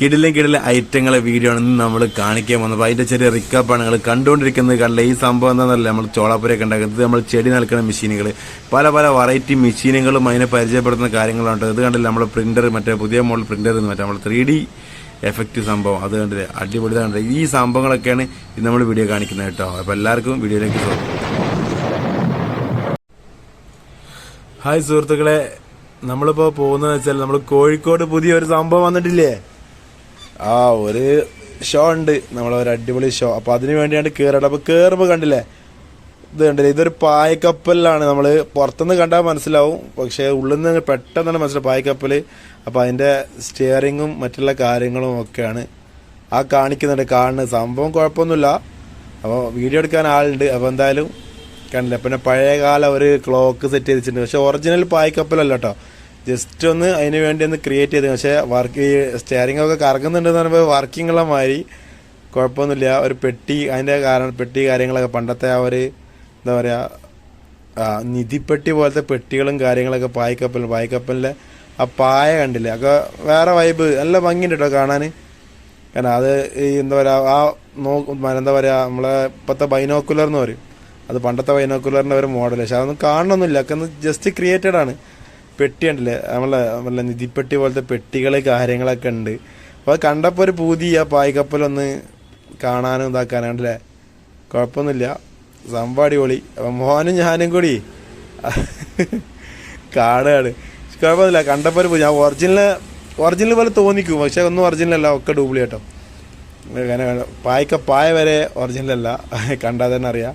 കിടിലും കിടിലെ ഐറ്റങ്ങളെ video ആണ് നമ്മൾ കാണിക്കാൻ വന്നത്. അതിന്റെ ചെറിയ റിക്കപ്പാണ് നിങ്ങൾ കണ്ടുകൊണ്ടിരിക്കുന്നത് കണ്ടില്ല ഈ സംഭവം എന്താണെന്നല്ല നമ്മൾ ചോളാപ്പുരയൊക്കെ ഉണ്ടാക്കുന്നത്. നമ്മൾ ചെടി നൽകുന്ന മെഷീനുകൾ പല പല വെറൈറ്റി മെഷീനുകളും അതിനെ പരിചയപ്പെടുത്തുന്ന കാര്യങ്ങളുണ്ട് ഇത് കണ്ടില്ല നമ്മുടെ പ്രിന്റർ മറ്റേ പുതിയ മോഡൽ പ്രിന്റർ എന്ന് മറ്റേ നമ്മൾ ത്രീ ഡി എഫക്റ്റ് സംഭവം. അത് കണ്ടില്ലേ അടിപൊളി ഈ സംഭവങ്ങളൊക്കെയാണ് ഇന്ന് നമ്മൾ വീഡിയോ കാണിക്കുന്നത് കേട്ടോ. അപ്പോൾ എല്ലാവർക്കും വീഡിയോയിലേക്ക് സ്വാഗതം. ഹായ് സുഹൃത്തുക്കളെ നമ്മളിപ്പോൾ പോകുന്നതെന്ന് വെച്ചാൽ നമ്മൾ കോഴിക്കോട് പുതിയൊരു സംഭവം വന്നിട്ടില്ലേ? ആ ഒരു ഷോ ഉണ്ട്. നമ്മളെ ഒരു അടിപൊളി ഷോ അപ്പൊ അതിന് വേണ്ടിയാണ് കേറേണ്ടത്. അപ്പൊ കേറുമ്പോ കണ്ടില്ലേ? ഇത് കണ്ടില്ലേ? ഇതൊരു പായക്കപ്പലിലാണ്. നമ്മൾ പുറത്തുനിന്ന് കണ്ടാൽ മനസ്സിലാവും. പക്ഷെ ഉള്ളിൽ നിന്ന് പെട്ടെന്നാണ് മനസ്സിലാവും പായക്കപ്പൽ. അപ്പൊ അതിന്റെ സ്റ്റിയറിങ്ങും മറ്റുള്ള കാര്യങ്ങളും ഒക്കെയാണ്. ആ കാണിക്കുന്നുണ്ട്. കാണുന്നത് സംഭവം കുഴപ്പമൊന്നുമില്ല. അപ്പോൾ വീഡിയോ എടുക്കാൻ ആളുണ്ട്. അപ്പോൾ എന്തായാലും കണ്ടില്ല? പിന്നെ പഴയകാല ഒരു ക്ലോക്ക് സെറ്റ് ചെയ്തിട്ടുണ്ട്. പക്ഷെ ഒറിജിനൽ പായ്ക്കപ്പലല്ല കേട്ടോ. ജസ്റ്റ് ഒന്ന് അതിന് വേണ്ടി ഒന്ന് ക്രിയേറ്റ് ചെയ്ത്. പക്ഷേ വർക്ക് ഈ സ്റ്റിയറിംഗ് ഒക്കെ കറങ്ങുന്നുണ്ടെന്ന് പറയുമ്പോൾ വർക്കിംഗ് ഉള്ള മാതിരി കുഴപ്പമൊന്നുമില്ല. ഒരു പെട്ടി അതിന്റെ കാരണം പെട്ടി കാര്യങ്ങളൊക്കെ പണ്ടത്തെ ആ ഒരു എന്താ പറയുക നിധിപ്പെട്ടി പോലത്തെ പെട്ടികളും കാര്യങ്ങളൊക്കെ പായ്ക്കപ്പൽ പായ്ക്കപ്പലിലെ ആ പായ കണ്ടില്ലേ? ഒക്കെ വേറെ വൈബ് നല്ല ഭംഗിയുണ്ട് കേട്ടോ കാണാൻ. കാരണം അത് ഈ എന്താ പറയുക ആ നോ എന്താ പറയുക നമ്മളെ ഇപ്പോഴത്തെ ബൈനോക്കുലർ എന്ന് പറയും. അത് പണ്ടത്തെ ബൈനോക്കുലറിന്റെ ഒരു മോഡൽ പക്ഷെ അതൊന്നും കാണണമെന്നില്ല ഒക്കെ ഒന്ന് ജസ്റ്റ് ക്രിയേറ്റഡ് ആണ്. പെട്ടി ഉണ്ടല്ലേ നമ്മളെ നമ്മളെ നിധിപ്പെട്ടി പോലത്തെ പെട്ടികൾ കാര്യങ്ങളൊക്കെ ഉണ്ട്. അപ്പോൾ അത് കണ്ടപ്പോൾ ഒരു പൂതി. ആ പായ്ക്കപ്പലൊന്ന് കാണാനും ഇതാക്കാനും ഉണ്ടല്ലേ കുഴപ്പമൊന്നുമില്ല. സംഭവം അടിപൊളി. അപ്പം മോഹനും ഞാനും കൂടി കാടാണ് കുഴപ്പമൊന്നുമില്ല. കണ്ടപ്പോൾ ഒരു ഞാൻ ഒറിജിനൽ ഒറിജിനൽ പോലെ തോന്നിക്കും. പക്ഷേ ഒന്നും ഒറിജിനൽ അല്ല. ഒക്കെ ഡ്യൂപ്ലിക്കേട്ടോ അങ്ങനെ പായ്ക്ക പായ വരെ ഒറിജിനൽ അല്ല. കണ്ടാൽ തന്നെ അറിയാം.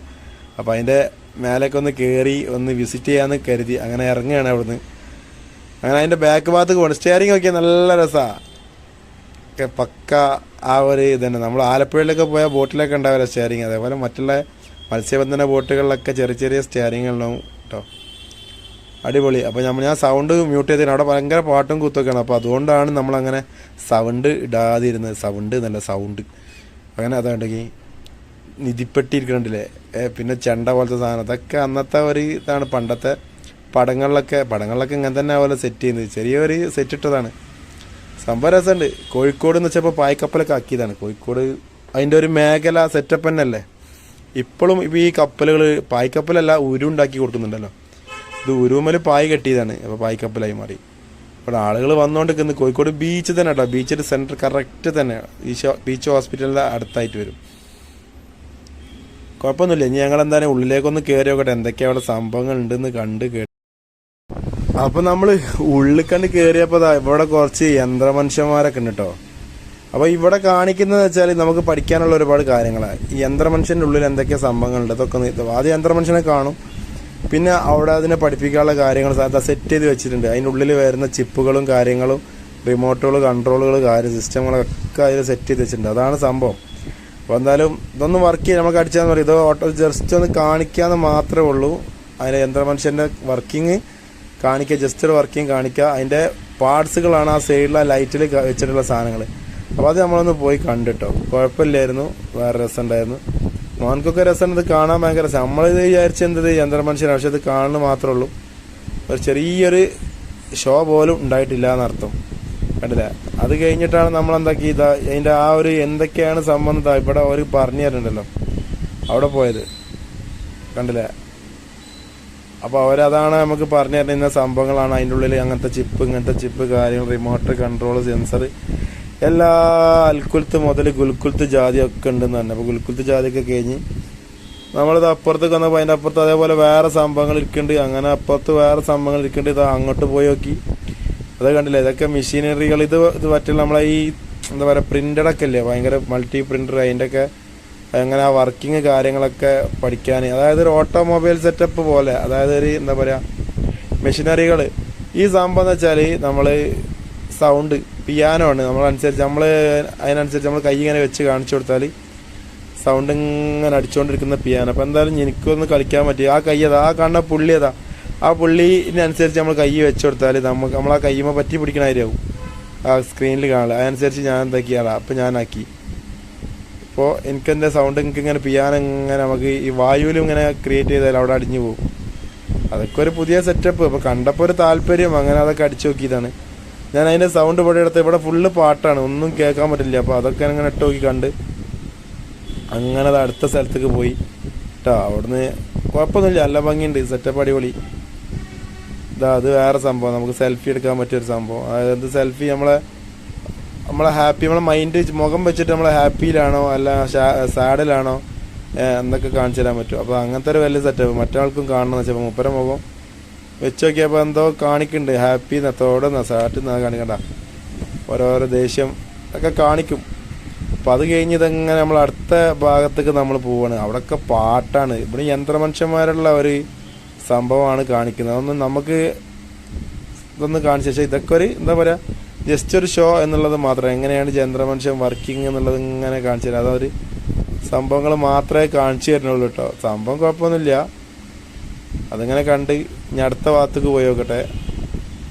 അപ്പോൾ അതിന്റെ മേലേക്ക് ഒന്ന് കയറി ഒന്ന് വിസിറ്റ് ചെയ്യാമെന്ന് കരുതി. അങ്ങനെ ഇറങ്ങുകയാണ് അവിടുന്ന്. അങ്ങനെ അതിന്റെ ബാക്ക് ഭാഗത്ത് പോകണം സ്റ്റിയറിംഗ് ഒക്കെ നല്ല രസമാണ് ഒക്കെ പക്ക ആ ഒരു ഇത് തന്നെ നമ്മൾ ആലപ്പുഴയിലൊക്കെ പോയാൽ ബോട്ടിലൊക്കെ ഉണ്ടാവില്ല സ്റ്റിയറിംഗ് അതേപോലെ മറ്റുള്ള മത്സ്യബന്ധന ബോട്ടുകളിലൊക്കെ ചെറിയ ചെറിയ സ്റ്റിയറിംഗ് ഉണ്ടാവും കേട്ടോ അടിപൊളി. അപ്പോൾ നമ്മൾ ഞാൻ സൗണ്ട് മ്യൂട്ട് ചെയ്തിരുന്നു അവിടെ ഭയങ്കര പാട്ടും കുത്തൊക്കെയാണ്. അപ്പോൾ അതുകൊണ്ടാണ് നമ്മളങ്ങനെ സൗണ്ട് ഇടാതിരുന്നത്. സൗണ്ട് നല്ല സൗണ്ട് അങ്ങനെ അതുണ്ടെങ്കിൽ നിധിപ്പെട്ടിരിക്കണില്ലേ പിന്നെ ചെണ്ട പോലത്തെ സാധനം. അതൊക്കെ അന്നത്തെ ഒരു ഇതാണ്. പണ്ടത്തെ പടങ്ങളിലൊക്കെ പടങ്ങളിലൊക്കെ ഇങ്ങനെ തന്നെ പോലെ സെറ്റ് ചെയ്യുന്നത്. ചെറിയൊരു സെറ്റ് ഇട്ടതാണ്. സംഭവം രസമുണ്ട്. കോഴിക്കോട് എന്ന് വെച്ചപ്പോൾ പായ്ക്കപ്പലൊക്കെ ആക്കിയതാണ്. കോഴിക്കോട് അതിന്റെ ഒരു മേഖല സെറ്റപ്പ് തന്നെയല്ലേ? ഇപ്പോഴും ഇപ്പോൾ ഈ കപ്പലുകൾ പായ്ക്കപ്പലല്ല ഉരുണ്ടാക്കി കൊടുക്കുന്നുണ്ടല്ലോ. ഇത് ഉരുമൽ പായ് കെട്ടിയതാണ്. അപ്പോൾ പായ്ക്കപ്പലായി മാറി. അപ്പോൾ ആളുകൾ വന്നുകൊണ്ടിരിക്കുന്നത് കോഴിക്കോട് ബീച്ച് തന്നെ കേട്ടോ ബീച്ചിന്റെ സെന്റർ കറക്റ്റ് തന്നെ. ബീച്ച് ബീച്ച് ഹോസ്പിറ്റലിന്റെ അടുത്തായിട്ട് വരും. കുഴപ്പമൊന്നുമില്ല. ഇനി ഞങ്ങൾ എന്തായാലും ഉള്ളിലേക്കൊന്ന് കയറി നോക്കട്ടെ എന്തൊക്കെയാണ് അവിടെ സംഭവങ്ങൾ ഉണ്ടെന്ന് കണ്ട് കേട്ടു അപ്പൊ നമ്മൾ ഉള്ളിൽ കണ്ട് കയറിയപ്പോ ഇവിടെ കുറച്ച് യന്ത്രമനുഷ്യന്മാരൊക്കെ ഉണ്ട് കേട്ടോ അപ്പൊ ഇവിടെ കാണിക്കുന്നത് വെച്ചാൽ നമുക്ക് പഠിക്കാനുള്ള ഒരുപാട് കാര്യങ്ങളാണ് ഈ യന്ത്രമനുഷ്യന്റെ ഉള്ളിൽ എന്തൊക്കെ സംഭവങ്ങളുണ്ട്? അതൊക്കെ ആദ്യം യന്ത്രമനുഷ്യനെ കാണും. പിന്നെ അവിടെ അതിനെ പഠിപ്പിക്കാനുള്ള കാര്യങ്ങൾ സെറ്റ് ചെയ്ത് വെച്ചിട്ടുണ്ട്. അതിന്റെ ഉള്ളിൽ വരുന്ന ചിപ്പുകളും കാര്യങ്ങളും റിമോട്ടുകൾ കൺട്രോളുകൾ കാര്യ സിസ്റ്റങ്ങളൊക്കെ അതിൽ സെറ്റ് ചെയ്ത് വെച്ചിട്ടുണ്ട്. അതാണ് സംഭവം. അപ്പോൾ എന്തായാലും ഇതൊന്നും വർക്ക് ചെയ്യാൻ നമുക്ക് അടിച്ചാന്ന് പറയും. ഇത് ഓട്ടോ ജസ്റ്റ് ഒന്ന് കാണിക്കാന്ന് മാത്രമേ ഉള്ളൂ. അതിന് യന്ത്രമനുഷ്യന്റെ വർക്കിംഗ് കാണിക്കുക ജസ്റ്റ് വർക്കിംഗ് കാണിക്കുക. അതിന്റെ പാർട്സുകളാണ് ആ സൈഡിലെ ലൈറ്റിൽ വെച്ചിട്ടുള്ള സാധനങ്ങൾ അപ്പോൾ അത് നമ്മളൊന്ന് പോയി കണ്ടിട്ടോ. കുഴപ്പമില്ലായിരുന്നു. വേറെ രസമുണ്ടായിരുന്നു. മോൻകൊക്കെ രസം ഇത് കാണാൻ ഭയങ്കര രസം. നമ്മളിത് വിചാരിച്ചെന്തത് യന്ത്രമനുഷ്യനാണ് പക്ഷെ ഇത് കാണുന്നു മാത്രമേ ഉള്ളൂ. ഒരു ചെറിയൊരു ഷോ പോലും ഉണ്ടായിട്ടില്ല എന്നർത്ഥം. കണ്ടില്ല? അത് കഴിഞ്ഞിട്ടാണ് നമ്മൾ എന്താക്കി ഇതാ അതിന്റെ ആ ഒരു എന്തൊക്കെയാണ് സംബന്ധം ഇവിടെ അവർ പറഞ്ഞു തരുന്നുണ്ടല്ലോ. അവിടെ പോയത്. കണ്ടില്ലേ? അപ്പോൾ അവരതാണ് നമുക്ക് പറഞ്ഞു തരുന്ന സംഭവങ്ങളാണ്. അതിന്റെ ഉള്ളിൽ അങ്ങനത്തെ ചിപ്പ് ഇങ്ങനത്തെ ചിപ്പ് കാര്യങ്ങൾ റിമോട്ട് കൺട്രോൾ സെൻസർ എല്ലാ അൽക്കുലത്ത് മുതൽ ഗുൽക്കുലത്ത് ഒക്കെ ഉണ്ടെന്ന് തന്നെ അപ്പോൾ ഗുൽക്കുലത്ത് ജാതിയൊക്കെ കഴിഞ്ഞ് നമ്മളിത് അപ്പുറത്തേക്ക് വന്നപ്പോൾ അതിന്റെ അപ്പുറത്ത് അതേപോലെ വേറെ സംഭവങ്ങൾ ഇരിക്കുന്നുണ്ട്. അങ്ങനെ അപ്പുറത്ത് വേറെ സംഭവങ്ങൾ ഇരിക്കുന്നുണ്ട്. ഇത് അങ്ങോട്ട് പോയി നോക്കി. അത് കണ്ടില്ലേ? ഇതൊക്കെ മെഷീനറികൾ ഇത് ഇത് പറ്റില്ല നമ്മളെ ഈ എന്താ പറയുക പ്രിന്റഡൊക്കെ അല്ലേ ഭയങ്കര മൾട്ടി പ്രിന്റർ അതിന്റെ ഒക്കെ അങ്ങനെ ആ വർക്കിംഗ് കാര്യങ്ങളൊക്കെ പഠിക്കാൻ അതായത് ഒരു ഓട്ടോമൊബൈൽ സെറ്റപ്പ് പോലെ അതായത് ഒരു എന്താ പറയുക മെഷീനറികൾ ഈ സംഭവം എന്ന് വെച്ചാൽ നമ്മൾ സൗണ്ട് പിയാനോ ആണ്. നമ്മളനുസരിച്ച് നമ്മൾ അതിനനുസരിച്ച് നമ്മൾ കൈ ഇങ്ങനെ വെച്ച് കാണിച്ചു കൊടുത്താൽ സൗണ്ട് ഇങ്ങനെ അടിച്ചുകൊണ്ടിരിക്കുന്ന പിയാനോ അപ്പോൾ എന്തായാലും എനിക്കൊന്ന് കളിക്കാൻ പറ്റി ആ കൈ അതാ ആ കാണുന്ന പുള്ളി അതാ. ആ പുള്ളിനനുസരിച്ച് നമ്മൾ കൈ വെച്ച് കൊടുത്താൽ നമുക്ക് നമ്മൾ ആ കൈമ പറ്റി പിടിക്കണ കാര്യമാവും ആ സ്ക്രീനിൽ കാണില്ല അതനുസരിച്ച് ഞാൻ എന്താക്കിയാളാ അപ്പം ഞാനാക്കി. ഇപ്പോൾ എനിക്കെന്റെ സൗണ്ട് എനിക്ക് ഇങ്ങനെ പിയാനോ ഇങ്ങനെ നമുക്ക് ഈ വായുവിലും ഇങ്ങനെ ക്രിയേറ്റ് ചെയ്താൽ അവിടെ അടിഞ്ഞു പോകും. അതൊക്കെ ഒരു പുതിയ സെറ്റപ്പ് അപ്പോൾ കണ്ടപ്പോൾ ഒരു താല്പര്യം. അങ്ങനെ അതൊക്കെ അടിച്ചു നോക്കിയതാണ്. ഞാൻ അതിന്റെ സൗണ്ട് ഇവിടെ എടുത്ത് ഇവിടെ ഫുള്ള് പാട്ടാണ്. ഒന്നും കേൾക്കാൻ പറ്റില്ല. അപ്പോൾ അതൊക്കെ അങ്ങനെ ഇട്ട് നോക്കി കണ്ട് അങ്ങനെ അത് അടുത്ത സ്ഥലത്തേക്ക് പോയി. കേട്ടോ അവിടുന്ന് കുഴപ്പമൊന്നുമില്ല. നല്ല ഭംഗിയുണ്ട്. സെറ്റപ്പ് അടിപൊളി. ഇതാ അത് വേറെ സംഭവം. നമുക്ക് സെൽഫി എടുക്കാൻ പറ്റിയൊരു സംഭവം. അതായത് സെൽഫി നമ്മളെ നമ്മളെ ഹാപ്പി നമ്മളെ മൈൻഡ് മുഖം വെച്ചിട്ട് നമ്മളെ ഹാപ്പിയിലാണോ അല്ല സാഡിലാണോ എന്നൊക്കെ കാണിച്ചു തരാൻ പറ്റും. അപ്പോൾ അങ്ങനത്തെ ഒരു വലിയ സെറ്റപ്പ് മറ്റാൾക്കും കാണണം വെച്ചപ്പോൾ മുപ്പര മുഖം വെച്ച് നോക്കിയപ്പോൾ എന്തോ കാണിക്കുന്നുണ്ട് ഹാപ്പി നത്തോടെ സാറ്റ് കാണിക്കണ്ട. ഓരോരോ ദേഷ്യം ഒക്കെ കാണിക്കും. അപ്പോൾ അത് കഴിഞ്ഞ് ഇതെങ്ങനെ നമ്മൾ അടുത്ത ഭാഗത്തേക്ക് നമ്മൾ പോവാണ്. അവിടെയൊക്കെ പാട്ടാണ്. ഇവിടെ യന്ത്രമനുഷ്യന്മാരുള്ള ഒരു സംഭവമാണ് കാണിക്കുന്നത്. അതൊന്നും നമുക്ക് ഇതൊന്ന് കാണിച്ച ശേഷം ഇതൊക്കെ ഒരു എന്താ പറയുക ജസ്റ്റ് ഒരു ഷോ എന്നുള്ളത് മാത്രം. എങ്ങനെയാണ് ചന്ദ്രമനുഷ്യൻ വർക്കിംഗ് എന്നുള്ളത് ഇങ്ങനെ കാണിച്ചു തരാം അതൊരു സംഭവങ്ങൾ മാത്രമേ കാണിച്ചു തരുന്നുള്ളൂ കേട്ടോ. സംഭവം കുഴപ്പമൊന്നുമില്ല. അതിങ്ങനെ കണ്ട് ഞാൻ അടുത്ത ഭാഗത്തേക്ക് പോയി നോക്കട്ടെ.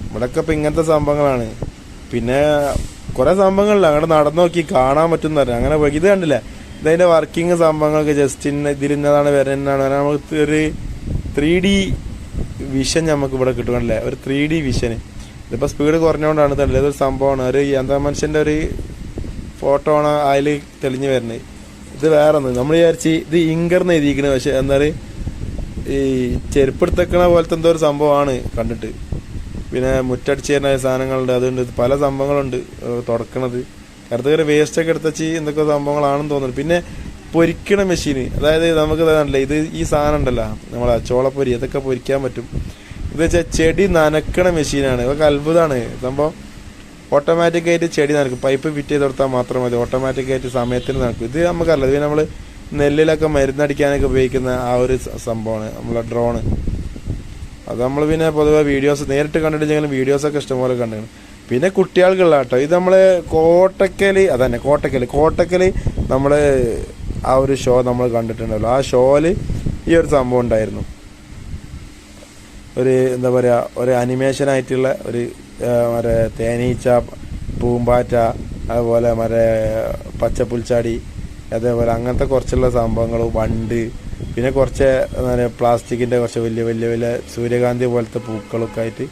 ഇവിടെയൊക്കെ ഇപ്പം ഇങ്ങനത്തെ സംഭവങ്ങളാണ്. പിന്നെ കുറേ സംഭവങ്ങളില്ല അങ്ങോട്ട് നടന്നു നോക്കി കാണാൻ പറ്റും പറഞ്ഞു അങ്ങനെ പോയി. ഇത് കണ്ടില്ലേ? ഇതതിന്റെ വർക്കിംഗ് സംഭവങ്ങളൊക്കെ ജസ്റ്റ് ഇന്ന ഇതിരുന്നതാണ് വരുന്നതാണ് നമുക്ക് ഒരു ത്രീ ഡി വിഷൻ നമുക്ക് ഇവിടെ കിട്ടുകയാണല്ലേ ഒരു ത്രീ ഡി വിഷന് ഇതിപ്പോൾ സ്പീഡ് കുറഞ്ഞുകൊണ്ടാണ് തന്നെ ഇതൊരു സംഭവമാണ്. ഒരു യന്ത്ര മനുഷ്യന്റെ ഒരു ഫോട്ടോ ആണ് അതിൽ തെളിഞ്ഞു വരുന്നത്. ഇത് വേറെ ഒന്ന് നമ്മൾ വിചാരിച്ച് ഇത് ഇങ്കർന്ന് എഴുതിയിരിക്കുന്നത് പക്ഷെ എന്നാൽ ഈ ചെരുപ്പെടുത്തക്കണ പോലത്തെ എന്തോ ഒരു സംഭവമാണ് കണ്ടിട്ട്. പിന്നെ മുറ്റടിച്ച് തരുന്ന സാധനങ്ങളുണ്ട്. അതുകൊണ്ട് പല സംഭവങ്ങളുണ്ട്. തുടക്കണത്. അടുത്ത വേസ്റ്റ് ഒക്കെ എടുത്തച്ച് എന്തൊക്കെ സംഭവങ്ങളാണെന്ന് തോന്നുന്നു. പിന്നെ പൊരിക്കണ മെഷീൻ അതായത് നമുക്ക് ഇതാണല്ലേ ഇത് ഈ സാധനം ഉണ്ടല്ലോ. നമ്മളെ ചോളപ്പൊരി. ഇതൊക്കെ പൊരിക്കാൻ പറ്റും. ഇത് വെച്ചാൽ ചെടി നനക്കണ മെഷീനാണ്. ഇതൊക്കെ അത്ഭുതമാണ് സംഭവം ഓട്ടോമാറ്റിക് ആയിട്ട് ചെടി നനക്കും. പൈപ്പ് ഫിറ്റ് ചെയ്ത് കൊടുത്താൽ മാത്രം മതി. ഓട്ടോമാറ്റിക് ആയിട്ട് സമയത്തിന് നനക്കും. ഇത് നമുക്കറിയില്ല. ഇത് നമ്മൾ നെല്ലിലൊക്കെ മരുന്നടിക്കാനൊക്കെ ഉപയോഗിക്കുന്ന ആ ഒരു സംഭവമാണ്. നമ്മളെ ഡ്രോണ് അത് നമ്മൾ പിന്നെ പൊതുവെ വീഡിയോസ് നേരിട്ട് കണ്ടിട്ടുണ്ടെങ്കിലും വീഡിയോസൊക്കെ ഇഷ്ടംപോലെ കണ്ടിരുന്നു പിന്നെ കുട്ടികൾക്കുള്ള കേട്ടോ ഇത് നമ്മൾ കോട്ടക്കൽ അതന്നെ കോട്ടക്കൽ കോട്ടക്കൽ നമ്മൾ ആ ഒരു ഷോ നമ്മൾ കണ്ടിട്ടുണ്ടല്ലോ. ആ ഷോയിൽ ഈ ഒരു സംഭവം ഉണ്ടായിരുന്നു. ഒരു എന്താ പറയുക ഒരു അനിമേഷനായിട്ടുള്ള ഒരു മറ്റേ തേനീച്ച പൂമ്പാറ്റ അതുപോലെ മറ്റേ പച്ചപ്പുൽച്ചാടി അതേപോലെ അങ്ങനത്തെ കുറച്ചുള്ള സംഭവങ്ങൾ വണ്ട് പിന്നെ കുറച്ച് പ്ലാസ്റ്റിക്കിന്റെ കുറച്ച് വലിയ വലിയ വലിയ സൂര്യകാന്തി പോലത്തെ പൂക്കളൊക്കെ ആയിട്ട്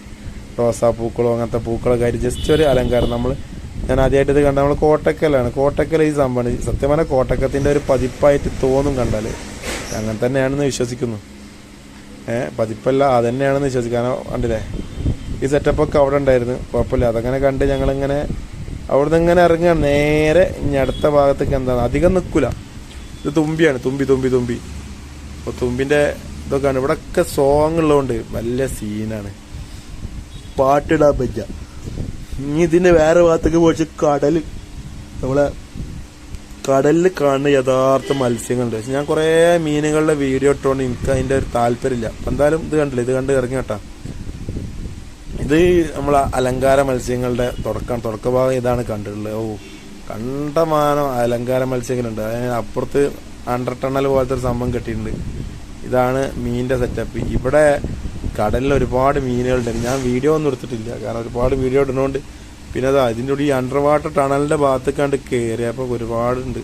റോസാ പൂക്കളോ അങ്ങനത്തെ പൂക്കളൊക്കെ ആയിട്ട് ജസ്റ്റ് ഒരു അലങ്കാരം. നമ്മൾ ഞാൻ ആദ്യമായിട്ട് ഇത് കണ്ട നമ്മൾ കോട്ടക്കലാണ്. കോട്ടക്കൽ ഈ സംഭവമാണ് സത്യം പറഞ്ഞാൽ കോട്ടക്കത്തിന്റെ ഒരു പതിപ്പായിട്ട് തോന്നും കണ്ടാൽ അങ്ങനെ തന്നെയാണെന്ന് വിശ്വസിക്കുന്നു. പതിപ്പല്ല അതന്നെയാണെന്ന് വിശ്വസിക്കാനോ കണ്ടില്ലേ? ഈ സെറ്റപ്പ് ഒക്കെ അവിടെ ഉണ്ടായിരുന്നു. കുഴപ്പമില്ല. അതങ്ങനെ കണ്ട് ഞങ്ങളിങ്ങനെ അവിടെ നിന്ന് ഇങ്ങനെ ഇറങ്ങുക. നേരെ ഇനി അടുത്ത ഭാഗത്തേക്ക് എന്താണ്? അധികം നിൽക്കില്ല ഇത് തുമ്പിയാണ്. തുമ്പി തുമ്പി തുമ്പി. അപ്പോൾ തുമ്പിന്റെ ഇതൊക്കെയാണ്. ഇവിടെ ഒക്കെ സോങ് ഉള്ളതുകൊണ്ട് വലിയ സീനാണ് പാട്ടിടാൻ പറ്റുക ഇനി ഇതിന്റെ വേറെ ഭാഗത്തേക്ക് പോയിച്ച് കടൽ നമ്മളെ കടലിൽ കാണുന്ന യഥാർത്ഥ മത്സ്യങ്ങളുണ്ട്. ഞാൻ കുറേ മീനുകളുടെ വീഡിയോ ഇട്ടുകൊണ്ട് എനിക്ക് അതിന്റെ ഒരു താല്പര്യമില്ല. എന്തായാലും ഇത് കണ്ടില്ല? ഇത് കണ്ട് ഇറങ്ങി കേട്ടാ. ഇത് നമ്മളെ അലങ്കാര മത്സ്യങ്ങളുടെ തുടക്കം തുടക്കഭാഗം ഇതാണ് കണ്ടിട്ടുള്ളത്. ഓ കണ്ടമാനം അലങ്കാര മത്സ്യങ്ങളുണ്ട്. അതിന് അപ്പുറത്ത് അണ്ടർ ടണൽ പോലത്തെ ഒരു സംഭവം കെട്ടിയിട്ടുണ്ട്. ഇതാണ് മീനിന്റെ സെറ്റപ്പ് ഇവിടെ കടലിൽ ഒരുപാട് മീനുകളുണ്ട്. ഞാൻ വീഡിയോ ഒന്നും എടുത്തിട്ടില്ല. കാരണം ഒരുപാട് വീഡിയോ ഇടുന്നതുകൊണ്ട് പിന്നെ അതാ ഇതിന്റെ ഈ അണ്ടർ വാട്ടർ ടണലിന്റെ ഭാഗത്തേക്കാണ്ട് കയറി അപ്പോൾ ഒരുപാടുണ്ട്.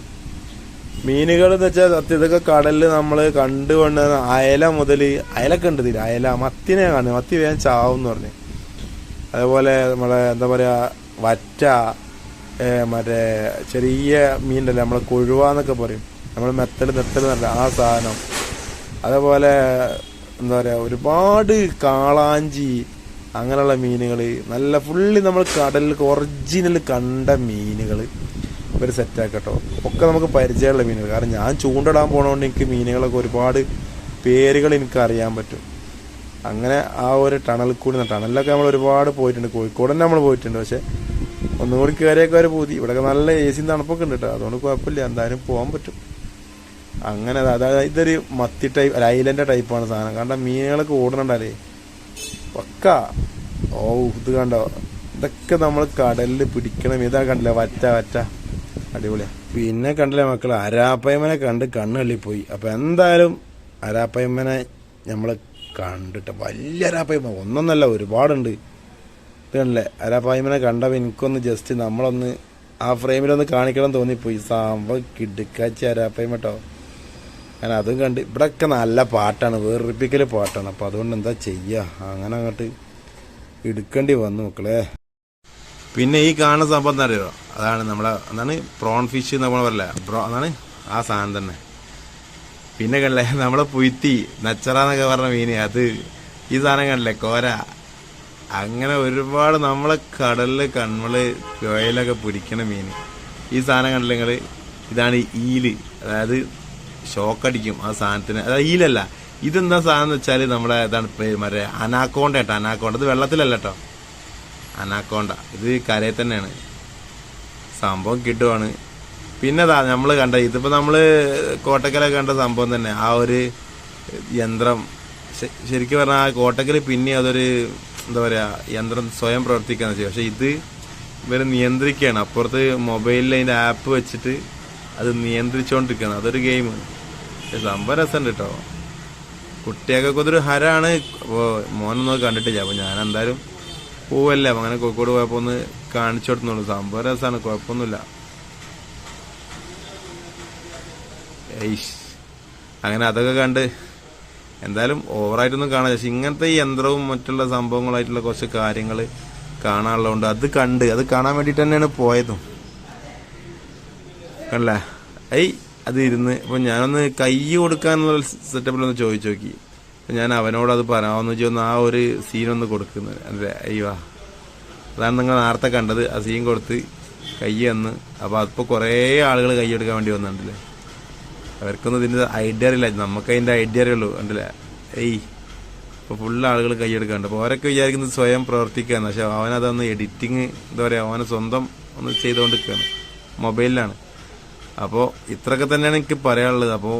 മീനുകൾ എന്ന് വെച്ചാൽ സത്യം ഇതൊക്കെ കടലിൽ നമ്മൾ കണ്ടുകൊണ്ട് അയല മുതൽ അയലൊക്കെ ഉണ്ട് ഇതിൽ അയല മത്തിനെ കാണുന്നത് മത്തി വേഗം ചാവും എന്ന് പറഞ്ഞു. അതേപോലെ നമ്മളെ എന്താ പറയുക വറ്റ മറ്റേ ചെറിയ മീനല്ലേ നമ്മളെ കൊഴുവ എന്നൊക്കെ പറയും. നമ്മൾ മെത്തൽ നെത്തൽ എന്നല്ല ആ സാധനം. അതേപോലെ എന്താ പറയുക ഒരുപാട് കാളാഞ്ചി അങ്ങനെയുള്ള മീനുകൾ. നല്ല ഫുള്ളി നമ്മൾ കടലിൽ ഒറിജിനൽ കണ്ട മീനുകൾ. ഇവർ സെറ്റാക്കട്ടോ ഒക്കെ നമുക്ക് പരിചയമുള്ള മീനുകൾ. കാരണം ഞാൻ ചൂണ്ടിടാൻ പോണതുകൊണ്ട് എനിക്ക് മീനുകളൊക്കെ ഒരുപാട് പേരുകൾ എനിക്ക് അറിയാൻ പറ്റും. അങ്ങനെ ആ ഒരു ടണൽ കൂടി ടണലിലൊക്കെ നമ്മൾ ഒരുപാട് പോയിട്ടുണ്ട്. കോഴിക്കോട് തന്നെ നമ്മൾ പോയിട്ടുണ്ട്. പക്ഷേ ഒന്നും കൂടി കയറിയൊക്കെ ഒരു പൂതി. ഇവിടെ നല്ല എ സിയും തണുപ്പൊക്കെ ഉണ്ട് കേട്ടോ അതുകൊണ്ട് കുഴപ്പമില്ല. എന്തായാലും പോകാൻ പറ്റും. അങ്ങനെ അതാ- അതായത് ഇതൊരു മത്തി ടൈപ്പ് അല്ല ഐലൻഡ് ടൈപ്പാണ് സാധനം. കാരണം മീനുകളൊക്കെ ഓടണുണ്ടല്ലേ പക്ക ഓ ഇത് കണ്ടോ? ഇതൊക്കെ നമ്മൾ കടലിൽ പിടിക്കണം. ഇതാ കണ്ടില്ല? വറ്റ വറ്റ. അടിപൊളിയാ. പിന്നെ കണ്ടില്ലേ മക്കൾ അരാപ്പയമ്മനെ കണ്ട് കണ്ണള്ളി പോയി. അപ്പൊ എന്തായാലും അരാപ്പയമ്മനെ നമ്മൾ കണ്ടിട്ട് വലിയ അരാപ്പയമ്മ. ഒന്നൊന്നല്ല ഒരുപാടുണ്ട്. ഇത് കണ്ടില്ലേ? അരാപ്പയമ്മനെ കണ്ടപ്പോൾ എനിക്കൊന്ന് ജസ്റ്റ് നമ്മളൊന്ന് ആ ഫ്രെയിമിലൊന്ന് കാണിക്കണം തോന്നിപ്പോയി. സാമ്പ കിടുക്കാച്ചി അരാപ്പയമ്മ കേട്ടോ ഞാൻ അതും കണ്ട്. ഇവിടെയൊക്കെ നല്ല പാട്ടാണ്. വേറിപ്പിക്കൽ പാട്ടാണ്. അപ്പോൾ അതുകൊണ്ട് എന്താ ചെയ്യുക അങ്ങനെ അങ്ങോട്ട് എടുക്കേണ്ടി വന്നു മക്കളെ. പിന്നെ ഈ കാണുന്ന സംഭവം എന്താ അറിയോ? അതാണ് നമ്മളെ എന്താണ് പ്രോൺ ഫിഷ് എന്ന് നമ്മൾ പറയില്ല? പ്രോ അതാണ് ആ സാധനം തന്നെ. പിന്നെ കണ്ടില്ലേ നമ്മളെ പുയ്ത്തി നച്ചറ എന്നൊക്കെ പറഞ്ഞ മീന്. അത് ഈ സാധനം കണ്ടില്ലേ? കോര. അങ്ങനെ ഒരുപാട് നമ്മളെ കടലിൽ കണ്ണുകൾ പുഴയിലൊക്കെ പിടിക്കണ മീൻ ഈ സാധനം കണ്ടില്ല നിങ്ങൾ? ഇതാണ് ഈൽ. അതായത് ഷോക്കടിക്കും ആ സാധനത്തിന്. അതായത് ഈലല്ല ഇതെന്താ സാധനം എന്ന് വെച്ചാൽ നമ്മുടെ ഇതാണ് മറ്റേ അനാക്കോണ്ട കേട്ടോ അനാക്കോണ്ട. ഇത് വെള്ളത്തിലല്ല കേട്ടോ. അനാക്കോണ്ട. ഇത് കരയിൽ തന്നെയാണ്. സംഭവം കിട്ടുവാണ്. പിന്നെ അതാ നമ്മൾ കണ്ട ഇതിപ്പോൾ നമ്മൾ കോട്ടക്കല കണ്ട സംഭവം തന്നെ. ആ ഒരു യന്ത്രം ശരിക്കും പറഞ്ഞാൽ ആ കോട്ടക്കൽ പിന്നെ അതൊരു എന്താ പറയുക യന്ത്രം സ്വയം പ്രവർത്തിക്കുകയെന്ന് വെച്ചാൽ പക്ഷേ ഇത് ഇവർ നിയന്ത്രിക്കുകയാണ്. അപ്പുറത്ത് മൊബൈലിൽ അതിന്റെ ആപ്പ് വെച്ചിട്ട് അത് നിയന്ത്രിച്ചുകൊണ്ടിരിക്കുകയാണ് അതൊരു ഗെയിം സംഭവം രസമുണ്ട് കേട്ടോ കുട്ടികൾക്കൊക്കെ അതൊരു ഹരാണ്. അപ്പോൾ മോനൊന്നും കണ്ടിട്ടില്ല. അപ്പോൾ ഞാൻ എന്തായാലും പോവല്ലേ. അപ്പം അങ്ങനെ കോഴിക്കോട് പോയപ്പോൾ ഒന്ന് കാണിച്ചു കൊടുത്തുള്ളൂ സംഭവം രസമാണ്. കുഴപ്പമൊന്നുമില്ല. അങ്ങനെ അതൊക്കെ കണ്ട് എന്തായാലും ഓവറായിട്ടൊന്നും കാണാൻ പക്ഷെ ഇങ്ങനത്തെ ഈ യന്ത്രവും മറ്റുള്ള സംഭവങ്ങളായിട്ടുള്ള കുറച്ച് കാര്യങ്ങൾ കാണാനുള്ളതുകൊണ്ട് അത് കണ്ട് അത് കാണാൻ വേണ്ടിയിട്ട് തന്നെയാണ് പോയതും. കണ്ടല്ലേ? ഐ അത് ഇരുന്ന് ഇപ്പം ഞാനൊന്ന് കൈ കൊടുക്കാനുള്ള സെറ്റപ്പിലൊന്ന് ചോദിച്ചു നോക്കി. ഞാൻ അവനോട് അത് പറയാമെന്ന് വെച്ചൊന്ന് ആ ഒരു സീനൊന്ന് കൊടുക്കുന്നത് അല്ലേ അയ്യോ. അതാണ് നിങ്ങൾ നേരത്തെ കണ്ടത്. ആ സീൻ കൊടുത്ത് കൈ തന്ന്. അപ്പൊ അതിപ്പോ കുറേ ആളുകൾ കൈ എടുക്കാൻ വേണ്ടി വന്നിട്ടുണ്ടല്ലേ? അവർക്കൊന്നും ഇതിന്റെ ഐഡിയ അറിയില്ല. നമുക്ക് അതിന്റെ ഐഡിയ അറിയുള്ളൂ ഉണ്ടല്ലേ ഏയ്. ഇപ്പൊ ഫുള്ള് ആളുകൾ കൈയെടുക്കാണ്ട് അപ്പൊ അവരൊക്കെ വിചാരിക്കുന്നത് സ്വയം പ്രവർത്തിക്കുകയാണ്. പക്ഷെ അവനതൊന്ന് എഡിറ്റിങ് എന്താ പറയാ അവന് സ്വന്തം ഒന്ന് ചെയ്തുകൊണ്ടിരിക്കുകയാണ്. മൊബൈലിലാണ്. അപ്പോൾ ഇത്രയൊക്കെ തന്നെയാണ് എനിക്ക് പറയാനുള്ളത്. അപ്പോൾ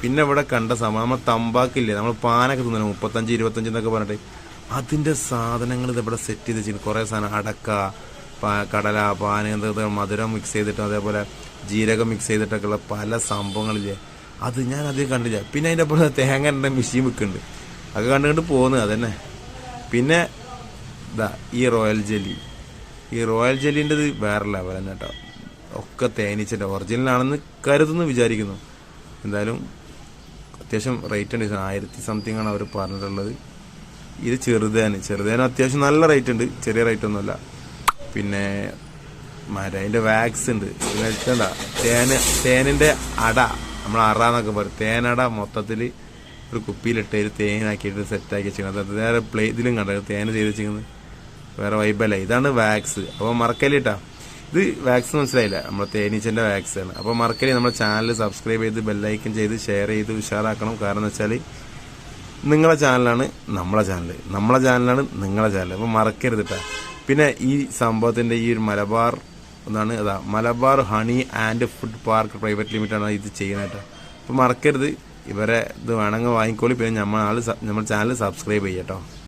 പിന്നെ ഇവിടെ കണ്ട സമയം നമ്മൾ തമ്പാക്കില്ലേ നമ്മൾ പാനൊക്കെ തിന്നണം മുപ്പത്തഞ്ച് ഇരുപത്തഞ്ച് എന്നൊക്കെ പറഞ്ഞിട്ട്. അതിന്റെ സാധനങ്ങൾ ഇത് ഇവിടെ സെറ്റ് ചെയ്ത് വെച്ചിട്ടുണ്ട് കുറേ സാധനം അടക്ക കടല പാന മധുരം മിക്സ് ചെയ്തിട്ടും അതേപോലെ ജീരകം മിക്സ് ചെയ്തിട്ടൊക്കെയുള്ള പല സംഭവങ്ങളില്ലേ. അത് ഞാൻ അധികം കണ്ടില്ല. പിന്നെ അതിന്റെ അപ്പുറം തേങ്ങ മെഷീൻ വെക്കുന്നുണ്ട്. അതൊക്കെ കണ്ടുകൊണ്ട് പോകുന്നത് അതന്നെ. പിന്നെ ഇതാ ഈ റോയൽ ജെല്ലി ഈ റോയൽ ജെല്ലിന്റെത് വേറെ ലെവൽ കേട്ടോ ഒക്കെ തേനീച്ചന്റെ ഒറിജിനലാണെന്ന് കരുതുന്നു വിചാരിക്കുന്നു. എന്തായാലും അത്യാവശ്യം റേറ്റ് ഉണ്ട്. ആയിരത്തി സംതിങ് ആണ് അവർ പറഞ്ഞിട്ടുള്ളത്. ഇത് ചെറുതേന്. ചെറുതേന് അത്യാവശ്യം നല്ല റേറ്റ് ഉണ്ട്. ചെറിയ റേറ്റ് ഒന്നുമല്ല. പിന്നെ മര അതിന്റെ വാക്സ് ഉണ്ട് പിന്നെ തേന് തേനിന്റെ അട. നമ്മൾ അറ എന്നൊക്കെ പറയും. തേനട മൊത്തത്തിൽ ഒരു കുപ്പിയിലിട്ട് തേനാക്കിയിട്ട് സെറ്റാക്കി വെച്ചിരിക്കുന്നത്. അത് വേറെ ഇതിലും കണ്ടത് തേന ചെയ്ത് വെച്ചിരിക്കുന്നത്. വേറെ വൈബല്ല ഇതാണ് വാക്സ് അപ്പോൾ മറക്കലിട്ടാ ഇത് വാക്സിൻ മനസ്സിലായില്ല? നമ്മുടെ തേനീച്ചന്റെ വാക്സിൻ ആണ് അപ്പോൾ മറക്കലി നമ്മുടെ ചാനൽ സബ്സ്ക്രൈബ് ചെയ്ത് ബെല്ലൈക്കൻ ചെയ്ത് ഷെയർ ചെയ്ത് ഉഷാറാക്കണം. കാരണം എന്ന് വെച്ചാൽ നിങ്ങളെ ചാനലാണ് നമ്മളെ ചാനൽ നമ്മളെ ചാനലാണ് നിങ്ങളെ ചാനൽ അപ്പോൾ മറക്കരുത് കേട്ടോ പിന്നെ ഈ സംഭവത്തിന്റെ ഈ ഒരു മലബാർ എന്നാണ് അതാ Malabar honey and food park private ലിമിറ്റാണ് ഇത് ചെയ്യുന്നത് കേട്ടോ അപ്പോൾ മറക്കരുത്. ഇവരെ ഇത് വേണമെങ്കിൽ വാങ്ങിക്കോളി. പിന്നെ നമ്മൾ ആൾ നമ്മൾ ചാനൽ സബ്സ്ക്രൈബ് ചെയ്യട്ടോ